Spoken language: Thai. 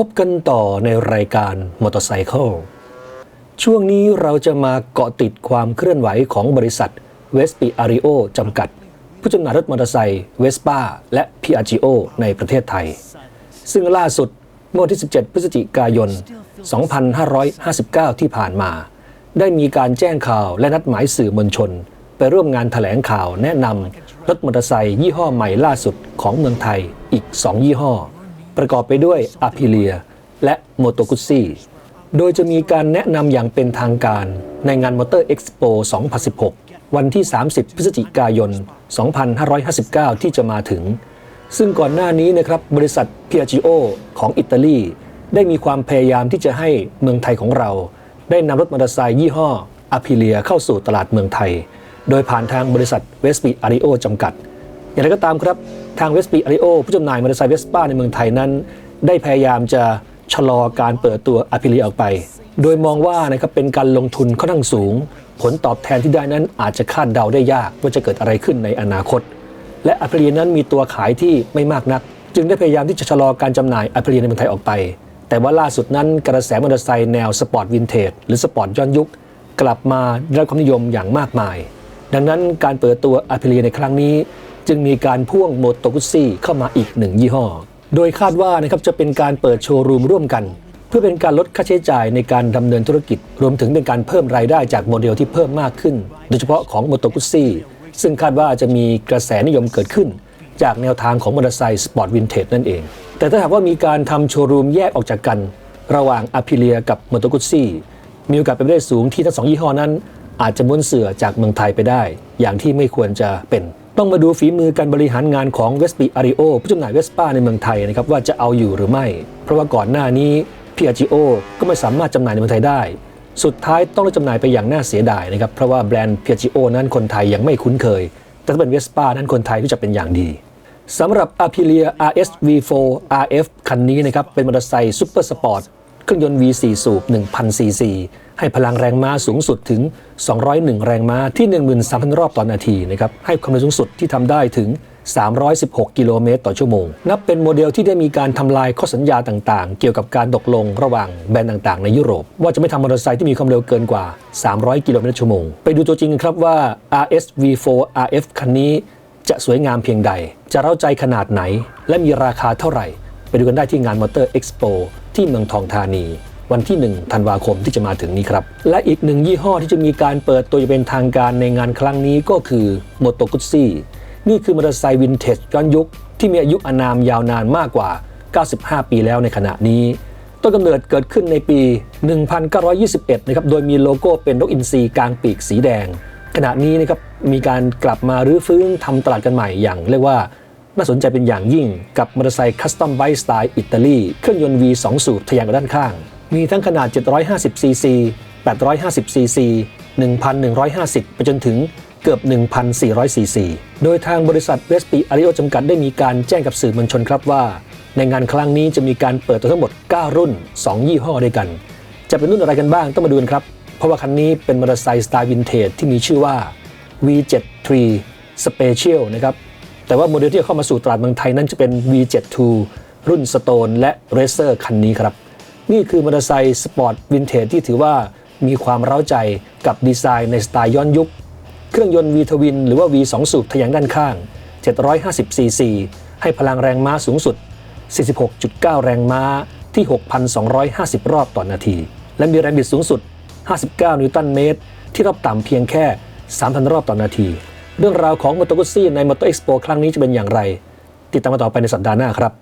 พบกันต่อในรายการมอเตอร์ไซค์ช่วงนี้เราจะมาเกาะติดความเคลื่อนไหวของบริษัทเวสปิอาริโอจำกัด ผู้จำหน่ายรถมอเตอร์ไซค์เวสป้าและ p ิ g o ในประเทศไทย ซึ่งล่าสุดเมื่อวันที่ 17 พฤศจิกายน 2559 ที่ผ่านมา ได้มีการแจ้งข่าวและนัดหมายสื่อมวลชน ไปร่วมงานถแถลงข่าวแนะนำรถมอเตอร์ไซค์ยี่ห้อใหม่ล่าสุดของเมืองไทยอีก 2 ยี่ห้อ ประกอบไปด้วยอาพิเลียและโมโตกุซี่โดยจะมีการแนะนำอย่างเป็นทางการในงานมอเตอร์เอ็กซ์โป2016 วันที่ 30 พฤศจิกายน 2559 ที่จะมาถึง ซึ่งก่อนหน้านี้นะครับบริษัท Piaggio ของอิตาลี ได้มีความพยายามที่จะให้เมืองไทยของเรา ได้นำรถมอเตอร์ไซค์ยี่ห้ออาพิเลียเข้าสู่ตลาดเมืองไทย โดยผ่านทางบริษัทเวสปีอาริโอจำกัด อย่างไรก็ตามครับทางเวสปีอาริโอผู้จำหน่ายมอเตอร์ไซค์เวสป้าในเมืองไทยนั้น ได้พยายามจะชะลอการเปิดตัวอพิเลีออกไป โดยมองว่านะครับเป็นการลงทุนค่อนข้างสูง ผลตอบแทนที่ได้นั้นอาจจะคาดเดาได้ยากว่าจะเกิดอะไรขึ้นในอนาคต และอพิเลีนั้นมีตัวขายที่ไม่มากนัก จึงได้พยายามที่จะชะลอการจำหน่ายอพิเลีในเมืองไทยออกไป แต่ว่าล่าสุดนั้นกระแสมอเตอร์ไซค์แนวสปอร์ตวินเทจหรือสปอร์ตย้อนยุค กลับมาได้รับความนิยมอย่างมากมาย ดังนั้นการเปิดตัวอพิเลีในครั้งนี้ จึงมีการพ่วงโมโตกุซี่เข้ามาอีกหนึ่งยี่ห้อ โดยคาดว่านะครับจะเป็นการเปิดโชว์รูมร่วมกัน เพื่อเป็นการลดค่าใช้จ่ายในการดำเนินธุรกิจ รวมถึงเป็นการเพิ่มรายได้จากโมเดลที่เพิ่มมากขึ้น โดยเฉพาะของโมโตกุซี่ซึ่งคาดว่าจะมีกระแสนิยมเกิดขึ้น จากแนวทางของมอเตอร์ไซค์สปอร์ตวินเทจนั่นเอง แต่ถ้าหากว่ามีการทำโชว์รูมแยกออกจากกัน ระหว่างอาพิเลียกับโมโตกุซี่มีโอกาสเป็นไปได้สูงที่ทั้งสองยี่ห้อนั้น อาจจะม้วนเสือจากเมืองไทยไปได้ อย่างที่ไม่ควรจะเป็น ต้องมาดูฝีมือการบริหารงานของเวสปีอาริโอผู้จำหน่ายเวสป้าในเมืองไทยนะครับว่าจะเอาอยู่หรือไม่ เพราะว่าก่อนหน้านี้พีอาจิโอก็ไม่สามารถจำหน่ายในเมืองไทยได้ สุดท้ายต้องเลิกจำหน่ายไปอย่างน่าเสียดายนะครับเพราะว่าแบรนด์พีอาจิโอนั้นคนไทยยังไม่คุ้นเคย แต่ถ้าเป็นเวสป้านั้นคนไทยรู้จักเป็นอย่างดีสำหรับ Aprilia RS V4 RF คันนี้นะครับเป็นมอเตอร์ไซค์ซูเปอร์สปอร์ต เครื่องยนต์ V4 สูบ 1,000 ซีซี ให้พลังแรงม้าสูงสุดถึง 201 แรงม้าที่ 13,000 รอบต่อนาทีนะครับ ให้ความเร็วสูงสุดที่ทำได้ถึง 316 กิโลเมตรต่อชั่วโมง นับเป็นโมเดลที่ได้มีการทำลายข้อสัญญาต่างๆ เกี่ยวกับการตกลงระหว่างแบรนด์ต่างๆ ในยุโรป ว่าจะไม่ทำมอเตอร์ไซค์ที่มีความเร็วเกินกว่า 300 กิโลเมตรชั่วโมง ไปดูตัวจริงกันครับว่า RS V4 RF คันนี้จะสวยงามเพียงใด จะเร้าใจขนาดไหน และมีราคาเท่าไหร่ ไปดูกันได้ที่งานมอเตอร์เอ็กซ์โป ที่เมืองทองธานี วันที่ 1 ธันวาคมที่จะมาถึงนี้ครับ และอีกหนึ่งยี่ห้อที่จะมีการเปิดตัวอย่างเป็นทางการในงานครั้งนี้ก็คือโมโตกุซี่นี่คือมอเตอร์ไซค์วินเทจย้อนยุค ที่มีอายุอานามยาวนานมากกว่า 95 ปีแล้วในขณะนี้ ต้นกำเนิดเกิดขึ้นในปี 1921 นะครับ โดยมีโลโก้เป็นนกอินทรีกลางปีกสีแดง ขณะนี้นะครับมีการกลับมารื้อฟื้นทำตลาดกันใหม่อย่างเรียกว่า น่าสนใจเป็นอย่างยิ่งกับมอเตอร์ไซค์คัสตอมไบสไตล์อิตาลีเครื่องยนต์ V2 สูบทะยานด้านข้าง มีทั้งขนาด 750 ซีซี 850 ซีซี 1,150 ไปจนถึงเกือบ 1,400 ซีซี โดยทางบริษัทเวสปีอาริโอจำกัดได้มีการแจ้งกับสื่อมวลชนครับว่า ในงานครั้งนี้จะมีการเปิดตัวทั้งหมด 9 รุ่น 2 ยี่ห้อด้วยกัน จะเป็นรุ่นอะไรกันบ้างต้องมาดูกันครับ เพราะว่าคันนี้เป็นมอเตอร์ไซค์สไตล์วินเทจที่มีชื่อว่า V73 Special นะครับ แต่ว่าโมเดลที่จะเข้ามาสู่ตลาดเมืองไทยนั้นจะเป็น V72 รุ่น Stone และ Racer คันนี้ครับ นี่คือมอเตอร์ไซค์สปอร์ตวินเทจที่ถือว่ามีความเร้าใจกับดีไซน์ในสไตล์ย้อนยุค เครื่องยนต์ V ทวินหรือว่า V2 สูบทะยานด้านข้าง 750 ซีซี ให้พลังแรงม้าสูงสุด 46.9 แรงม้าที่ 6,250 รอบต่อนาที และมีแรงบิดสูงสุด 59 นิวตันเมตร ที่รอบต่ำเพียงแค่ 3,000 รอบต่อนาที เรื่องราวของมอเตอร์กุซี่ในมอเตอร์เอ็กซ์โปครั้งนี้จะเป็นอย่างไร ติดตามมาต่อไปในสัปดาห์หน้าครับ